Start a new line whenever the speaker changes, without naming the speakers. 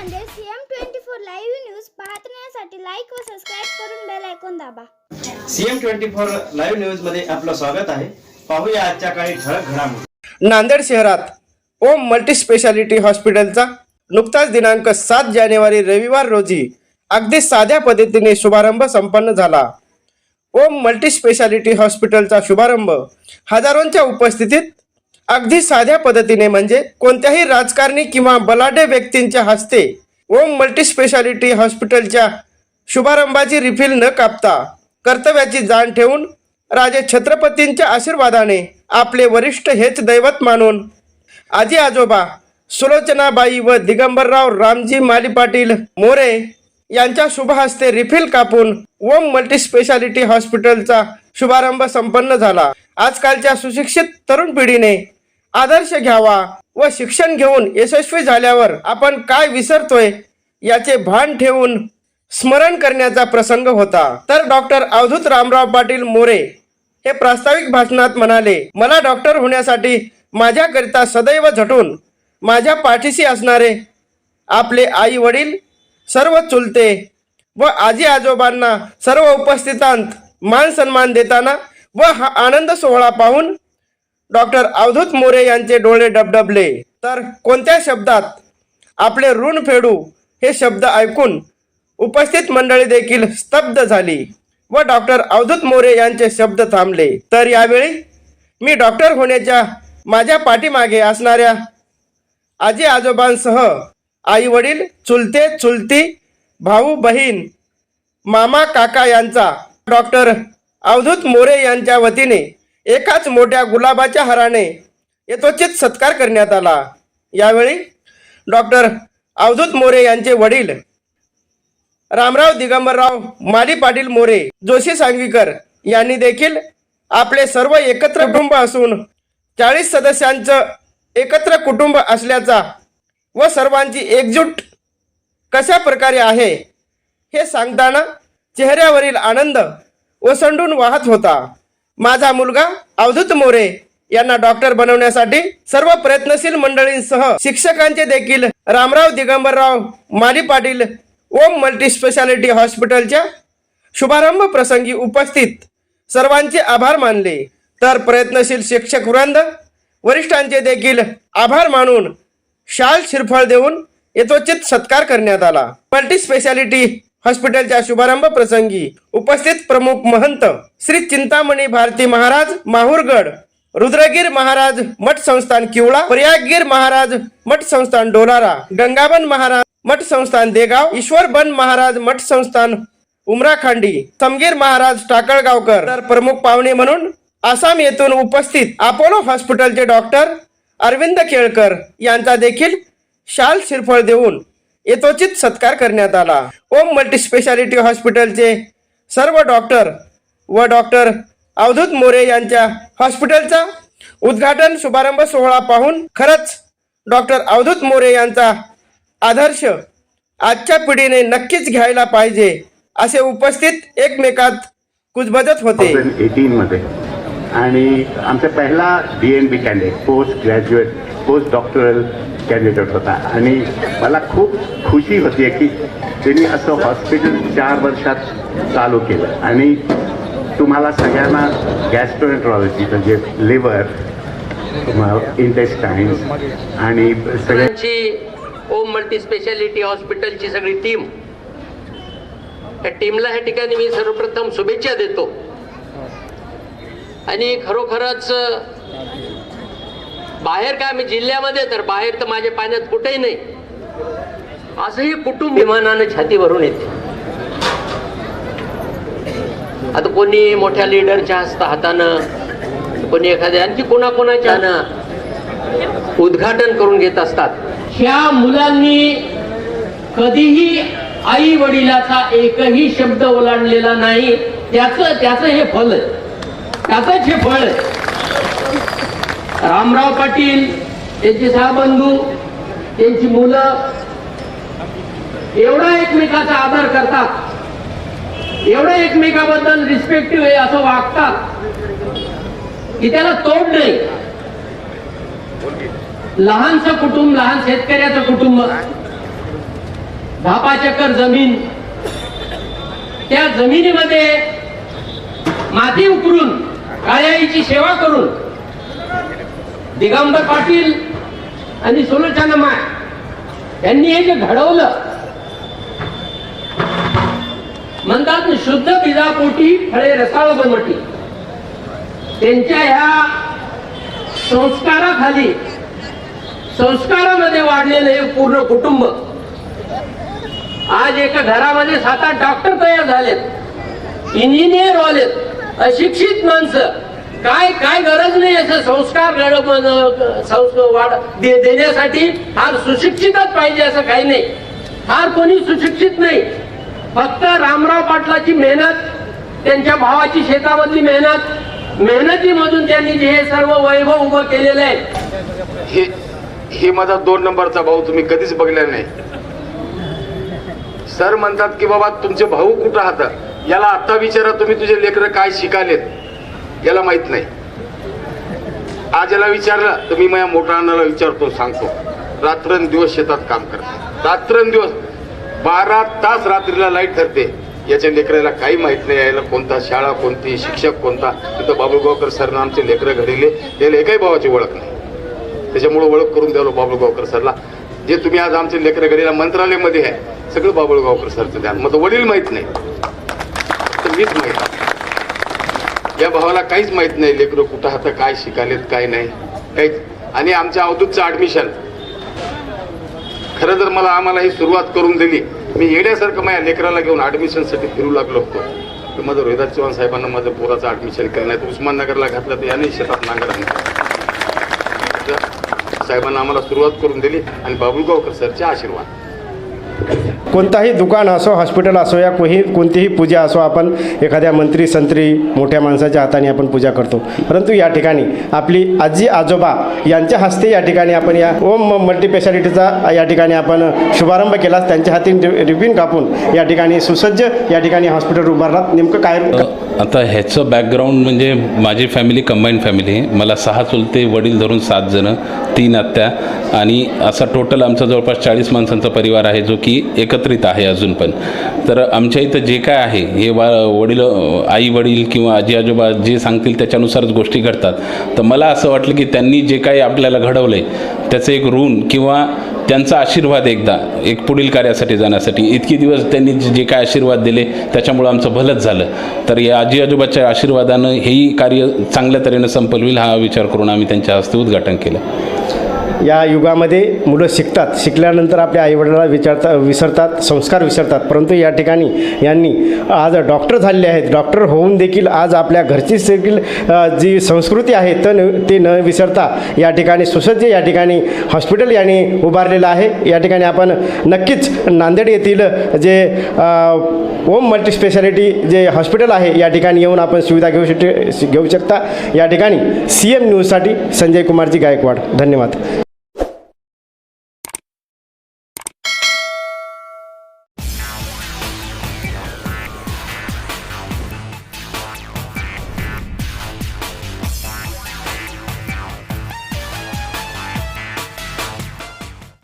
Nanded CM twenty four live news पाहण्यासाठी like व subscribe करून बेल ऐकून दाबा.
सीएम ट्वेंटी फोर लाईव्ह न्यूजमध्ये आपलं स्वागत आहे. पाहूया आजच्या काही ठळक घडामोडी.
नांदेड शहरात ओम मल्टी स्पेशालिटी हॉस्पिटलचा नुकताच दिनांक सात जानेवारी रविवार रोजी अगदी साध्या पद्धतीने शुभारंभ संपन्न झाला. ओम मल्टी स्पेशालिटी हॉस्पिटलचा शुभारंभ हजारोंच्या उपस्थितीत अगदी साध्या पद्धतीने म्हणजे कोणत्याही राजकारणी किंवा बलाढ्य व्यक्तींच्या हस्ते ओम मल्टी स्पेशालिटी हॉस्पिटलच्या शुभारंभाची रिफिल न कापता कर्तव्याची जाण ठेवून राजे छत्रपतींच्या आशीर्वादाने आपले वरिष्ठ हेच दैवत मानून आजी आजोबा सुलोचनाबाई व दिगंबरराव रामजी माली पाटील मोरे यांच्या शुभ हस्ते रिफिल कापून ओम मल्टी स्पेशालिटी हॉस्पिटलचा शुभारंभ संपन्न झाला. आजकालच्या सुशिक्षित तरुण पिढीने आदर्श घ्यावा व शिक्षण घेऊन यशस्वी झाल्यावर आपण काय विसरतोय याचे भान ठेवून स्मरण करण्याचा प्रसंग होता. तर डॉक्टर अवधूत रामराव पाटील मोरे हे प्रास्ताविक भाषणात म्हणाले मला डॉक्टर होण्यासाठी माझ्याकरिता सदैव झटून माझ्या पाठीशी असणारे आपले आई वडील सर्व चुलते व आजी आजोबांना सर्व उपस्थितांत मान सन्मान देताना व हा आनंद सोहळा पाहून डॉक्टर अवधूत मोरे यांचे डोळे डबडबले. तर कोणत्या शब्दात आपले ऋण फेडू हे शब्द ऐकून उपस्थित मंडळी देखील स्तब्ध झाली व डॉक्टर अवधूत मोरे यांचे शब्द थांबले. तर यावेळी मी डॉक्टर होण्याच्या माझ्या पाठीमागे असणाऱ्या आजी आजोबांसह आई वडील चुलते चुलती भाऊ बहीण मामा काका यांचा डॉक्टर अवधूत मोरे यांच्या वतीने एकाच मोठ्या गुलाबाच्या हाराने यथोचित सत्कार करण्यात आला. यावेळी डॉक्टर अवधूत मोरे यांचे वडील रामराव दिगंबरराव माली पाटील मोरे जोशी सांगवीकर यांनी देखील आपले सर्व एकत्र कुटुंब असून चाळीस सदस्यांचं एकत्र कुटुंब असल्याचा व सर्वांची एकजूट कशा प्रकारे आहे हे सांगताना चेहऱ्यावरील आनंद ओसंडून वाहत होता. माझा मुलगा अवधूत मोरे यांना डॉक्टर बनवण्यासाठी सर्व प्रयत्नशील मंडळींसह शिक्षकांचे देखील रामराव दिगंबरराव माली पाटील ओम मल्टी स्पेशालिटी हॉस्पिटलच्या शुभारंभ प्रसंगी उपस्थित सर्वांचे आभार मानले. तर प्रयत्नशील शिक्षक वृंद वरिष्ठांचे देखील आभार मानून शाल शिरफळ देऊन यथोचित सत्कार करण्यात आला. मल्टी स्पेशालिटी हॉस्पिटलच्या शुभारंभ प्रसंगी उपस्थित प्रमुख महंत श्री चिंतामणी भारती महाराज माहूरगड रुद्रगीर महाराज मठ संस्थान किवळा प्रयागगीर महाराज मठ संस्थान डोलारा गंगाबन महाराज मठ संस्थान देगाव ईश्वर बन महाराज मठ संस्थान उमराखांडी समगीर महाराज टाकळगावकर तर प्रमुख पाहुणे म्हणून आसाम येथून उपस्थित अपोलो हॉस्पिटलचे डॉक्टर अरविंद केळकर यांचा देखील शाल शिरफळ देऊन यथोचित सत्कार करण्यात आला. ओम मल्टीस्पेशालिटी हॉस्पिटलचे सर्व डॉक्टर व डॉक्टर अवधूत मोरे यांच्या हॉस्पिटलचा उद्घाटन शुभारंभ सोहळा पाहून खरंच डॉक्टर अवधूत मोरे यांचा आदर्श आजच्या पिढीने नक्कीच घ्यायला पाहिजे असे उपस्थित एकमेकात कुजबजत होते.
एटीन मध्ये. आणि आमचा पहिला D N B candidate post graduate post doctoral candidate होता. आणि मला खूप खुशी होती की त्यांनी असं हॉस्पिटल चार वर्षात चालू केलं. आणि तुम्हाला सगळ्यांना गॅस्ट्रोएन्ट्रॉलॉजी म्हणजे लिव्हर इंटेस्टाईन आणि
सगळ्यांची ओम मल्टी स्पेशालिटी हॉस्पिटलची सगळी टीम या टीमला ह्या ठिकाणी मी सर्वप्रथम शुभेच्छा देतो. आणि खरोखरच बाहेर काय मी जिल्ह्यामध्ये तर बाहेर तर माझ्या पाण्यात कुठेही नाही. असंही कुटुंब विमानानं छाती भरून येते. आता कोणी मोठ्या लिडरच्या हस्त हातानं कोणी एखाद्या आणखी कोणाकोणाच्या उद्घाटन करून घेत असतात. ह्या मुलांनी कधीही आई वडिलाचा एकही शब्द ओलांडलेला नाही. त्याचं त्याच हे फल आहे. त्याचंच हे फळ आहे. रामराव पाटील त्यांचे सहा बंधू त्यांची मुलं एवढा एकमेकाचा आदर करतात. एवढं एकमेकाबद्दल रिस्पेक्टिव्ह आहे असं वागतात. की त्याला तोड नाही. लहानसं कुटुंब लहान शेतकऱ्याचं कुटुंब धापा चक्कर जमीन त्या जमिनीमध्ये माती उकरून काळ्याईची सेवा करून दिगंबर पाटील आणि सुलोचना माय यांनी हे जे घडवलं म्हणतात शुद्ध बिजापोटी फळे रसाळ बनवटी त्यांच्या ह्या संस्काराखाली संस्कारामध्ये वाढलेलं हे पूर्ण कुटुंब आज एका घरामध्ये सात आठ डॉक्टर तयार झालेत इंजिनियर वालेत अशिक्षित माणसं काय काय गरज नाही असं संस्कार घडवणं, संस्कार वाढ दे- देण्यासाठी फार सुशिक्षितच पाहिजे असं काही नाही. फार कोणी सुशिक्षित नाही. फक्त रामराव पाटलाची मेहनत त्यांच्या भावाची शेतामधली मेहनत मेहनतीमधून त्यांनी जे हे सर्व वैभव उभं केलेलं आहे.
हे हे माझा दोन नंबरचा भाऊ तुम्ही कधीच बघलेला नाही. सर म्हणतात की बाबा तुमचे भाऊ कुठं राहतात? याला आता विचारा तुम्ही तुझे लेकर काय शिकालेत? याला माहीत नाही. आज याला विचारलं तर मी माझ्या मोठ्या अण्णाला विचारतो सांगतो. रात्रंदिवस शेतात काम करते. रात्रंदिवस बारा तास रात्रीला लाइट ठरते याच्या लेकराला काही माहीत नाही यायला कोणता शाळा कोणती शिक्षक कोणता. तिथं बाबुळगावकर सरनं आमचे लेकरं घडिले. याला एकाही भावाची ओळख नाही. त्याच्यामुळे ओळख करून द्यालो बाबुळगावकर सरला. जे तुम्ही आज आमचे लेकरं घडीला मंत्रालयामध्ये आहे सगळं बाबुळगावकर सरचं ध्यान. मग वडील माहीत नाही. तर मीच माहिती या भावाला काहीच माहीत नाही लेकरं कुठं आता काय शिकालेत काय नाही. काहीच. आणि आमच्या अवधूतचं ॲडमिशन खरं तर मला आम्हाला ही सुरुवात करून दिली मी येण्यासारखं माझ्या लेकराला घेऊन ॲडमिशनसाठी फिरू लागलो होतो. तर माझं रोहिदास चव्हाण साहेबांना माझं पोराचं ॲडमिशन केलं उस्माननगरला घातलं तर याने शेतात नांगर आणलं. साहेबांना आम्हाला सुरुवात करून दिली. आणि बाबुलगावकर सरचे आशीर्वाद.
कोणताही दुकान असो हॉस्पिटल असो या कोही कोणतीही पूजा असो आपण एखाद्या मंत्री संत्री मोठ्या माणसाच्या हाताने आपण पूजा करतो. परंतु या ठिकाणी आपली आजी आजोबा यांच्या हस्ते या ठिकाणी आपण या ओम मल्टीपेशालिटीचा या ठिकाणी आपण शुभारंभ केलास. त्यांच्या हाती रिबिन कापून या ठिकाणी सुसज्ज या ठिकाणी हॉस्पिटल उभारलात. नेमकं काय
आता ह्याचं बॅकग्राऊंड म्हणजे माझी फॅमिली कंबाईंड फॅमिली आहे मला सहा चुलते वडील धरून सात जणं तीन आत्या आणि असा टोटल आमचा जवळपास चाळीस माणसांचा परिवार आहे जो की एकत्रित आहे अजून पण. तर आमच्या इथं जे काय आहे हे वा वडील आई वडील किंवा आजी आजोबा जे सांगतील त्याच्यानुसारच गोष्टी घडतात. तर मला असं वाटलं की त्यांनी जे काही आपल्याला घडवलं आहे त्याचं एक ऋण किंवा त्यांचा आशीर्वाद एकदा एक पुढील कार्यासाठी जाण्यासाठी. इतकी दिवस त्यांनी जे जे काय आशीर्वाद दिले त्याच्यामुळं आमचं भलंच झालं. तर या आजी आजोबाच्या आशीर्वादानं हेही कार्य चांगल्या तऱ्हेनं संपल होईल हा विचार करून आम्ही त्यांच्या हस्ते उद्घाटन केलं.
या युगामध्ये मुलं शिकतात. शिकल्यानंतर आपल्या आईवडिलाला विचारता विसरतात संस्कार विसरतात. परंतु या ठिकाणी यांनी आज डॉक्टर झालेले आहेत. डॉक्टर होऊन देखील आज आपल्या घरची देखील जी संस्कृती आहे तर न ते न विसरता या ठिकाणी सुसज्ज या ठिकाणी हॉस्पिटल यांनी उभारलेलं आहे. या ठिकाणी आपण नक्कीच नांदेड येथील जे ओम मल्टीस्पेशालिटी जे हॉस्पिटल आहे या ठिकाणी येऊन आपण सुविधा घेऊ शक घेऊ शकता. या ठिकाणी सी एम न्यूजसाठी संजय कुमारजी गायकवाड. धन्यवाद.